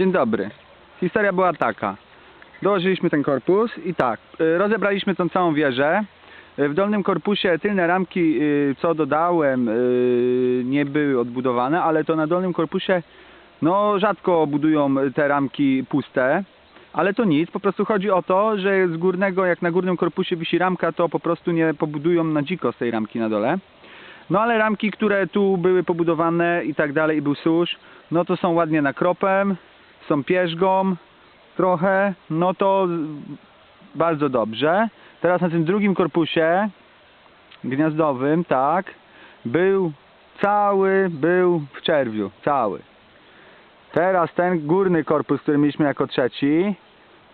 Dzień dobry. Historia była taka. Dołożyliśmy ten korpus i tak, y, rozebraliśmy tą całą wieżę. Y, W dolnym korpusie tylne ramki, y, co dodałem, nie były odbudowane, ale to na dolnym korpusie no rzadko budują te ramki puste. Ale to nic, po prostu chodzi o to, że z górnego, jak na górnym korpusie wisi ramka, to po prostu nie pobudują na dziko z tej ramki na dole. No ale ramki, które tu były pobudowane i tak dalej i był susz, no to są ładnie nakropem, są pierzgą trochę, no to bardzo dobrze. Teraz na tym drugim korpusie gniazdowym, tak, był cały, był w czerwiu, cały. Teraz ten górny korpus, który mieliśmy jako trzeci,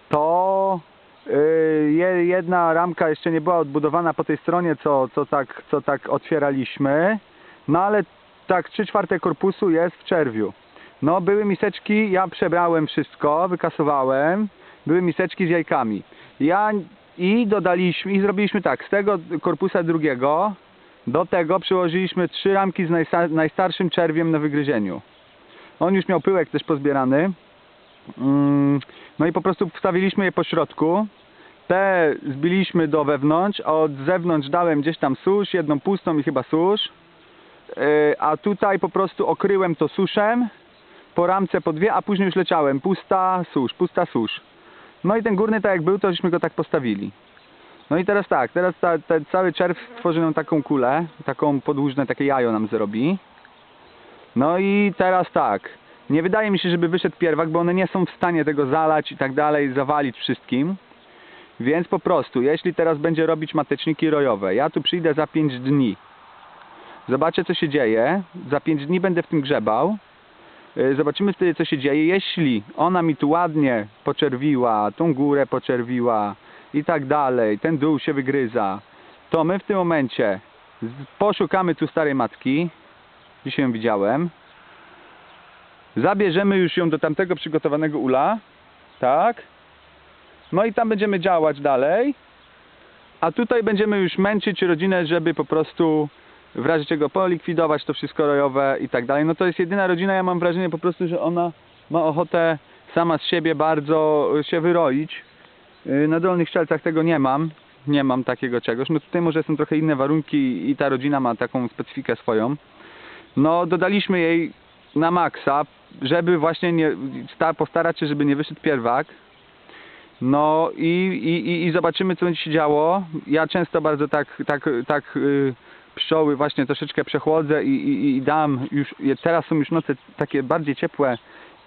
to yy, je- jedna ramka jeszcze nie była odbudowana po tej stronie, co, co, tak, co tak otwieraliśmy, no ale tak trzy czwarte korpusu jest w czerwiu. No były miseczki, ja przebrałem wszystko, wykasowałem, były miseczki z jajkami. Ja i dodaliśmy, i zrobiliśmy tak, z tego korpusa drugiego do tego przyłożyliśmy trzy ramki z najsta- najstarszym czerwiem na wygryzieniu. On już miał pyłek też pozbierany. Mm, No i po prostu wstawiliśmy je po środku. Te zbiliśmy do wewnątrz, a od zewnątrz dałem gdzieś tam susz, jedną pustą i chyba susz. Yy, A tutaj po prostu okryłem to suszem, po ramce po dwie, a później już leciałem. Pusta, susz, pusta, susz. No i ten górny tak jak był, to żeśmy go tak postawili. No i teraz tak, teraz ta, ten cały czerw tworzy nam taką kulę, taką podłużne, takie jajo nam zrobi. No i teraz tak, nie wydaje mi się, żeby wyszedł pierwak, bo one nie są w stanie tego zalać i tak dalej, zawalić wszystkim. Więc po prostu, jeśli teraz będzie robić mateczniki rojowe, ja tu przyjdę za 5 dni. Zobaczę co się dzieje. Za 5 dni będę w tym grzebał. Yy, Zobaczymy wtedy co się dzieje. Jeśli ona mi tu ładnie poczerwiła, tą górę poczerwiła i tak dalej, ten dół się wygryza, to my w tym momencie poszukamy tu starej matki. Dzisiaj ją widziałem. Zabierzemy już ją do tamtego przygotowanego ula. Tak. No i tam będziemy działać dalej. A tutaj będziemy już męczyć rodzinę, żeby po prostu w razie czego polikwidować to wszystko rojowe i tak dalej. No to jest jedyna rodzina, ja mam wrażenie po prostu, że ona ma ochotę sama z siebie bardzo się wyroić. Yy, Na Dolnych Szczelcach tego nie mam. Nie mam takiego czegoś. No tutaj może są trochę inne warunki i ta rodzina ma taką specyfikę swoją. No dodaliśmy jej na maksa, żeby właśnie nie, sta, postarać się, żeby nie wyszedł pierwak. No i, i, i, i zobaczymy co będzie się działo. Ja często bardzo tak, tak, tak y, pszczoły właśnie troszeczkę przechłodzę i, i, i dam już, teraz są już noce takie bardziej ciepłe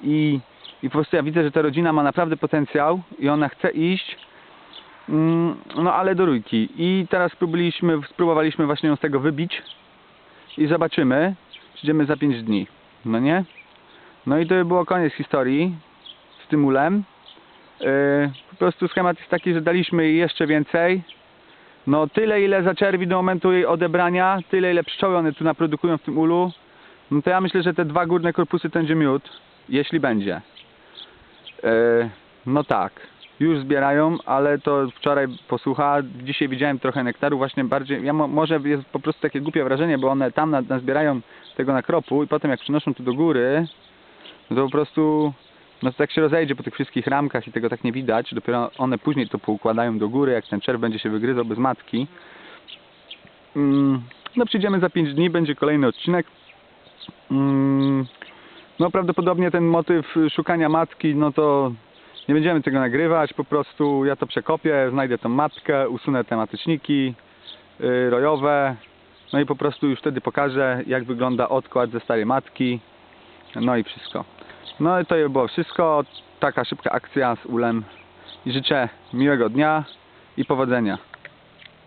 i, i po prostu ja widzę, że ta rodzina ma naprawdę potencjał i ona chce iść. Mm, No ale do rójki. I teraz spróbowaliśmy, spróbowaliśmy właśnie ją z tego wybić i zobaczymy. Przyjdziemy za 5 dni. No nie? No i to by było koniec historii z tym ulem. Yy, po prostu schemat jest taki, że daliśmy jej jeszcze więcej. No tyle ile zaczerwi do momentu jej odebrania, tyle ile pszczoły one tu naprodukują w tym ulu. No to ja myślę, że te dwa górne korpusy będzie miód, jeśli będzie. Yy, no tak, już zbierają, ale to wczoraj posłucha, dzisiaj widziałem trochę nektaru, właśnie bardziej, ja mo, może jest po prostu takie głupie wrażenie, bo one tam na- nazbierają tego nakropu i potem jak przynoszą tu do góry, to po prostu, no to tak się rozejdzie po tych wszystkich ramkach i tego tak nie widać, dopiero one później to poukładają do góry, jak ten czerw będzie się wygryzał bez matki. Mm, no przyjdziemy za 5 dni, będzie kolejny odcinek. Mm, no prawdopodobnie ten motyw szukania matki, no to nie będziemy tego nagrywać, po prostu ja to przekopię, znajdę tą matkę, usunę te mateczniki yy, rojowe, no i po prostu już wtedy pokażę jak wygląda odkład ze starej matki, no i wszystko. No i to by było wszystko, taka szybka akcja z ulem i życzę miłego dnia i powodzenia.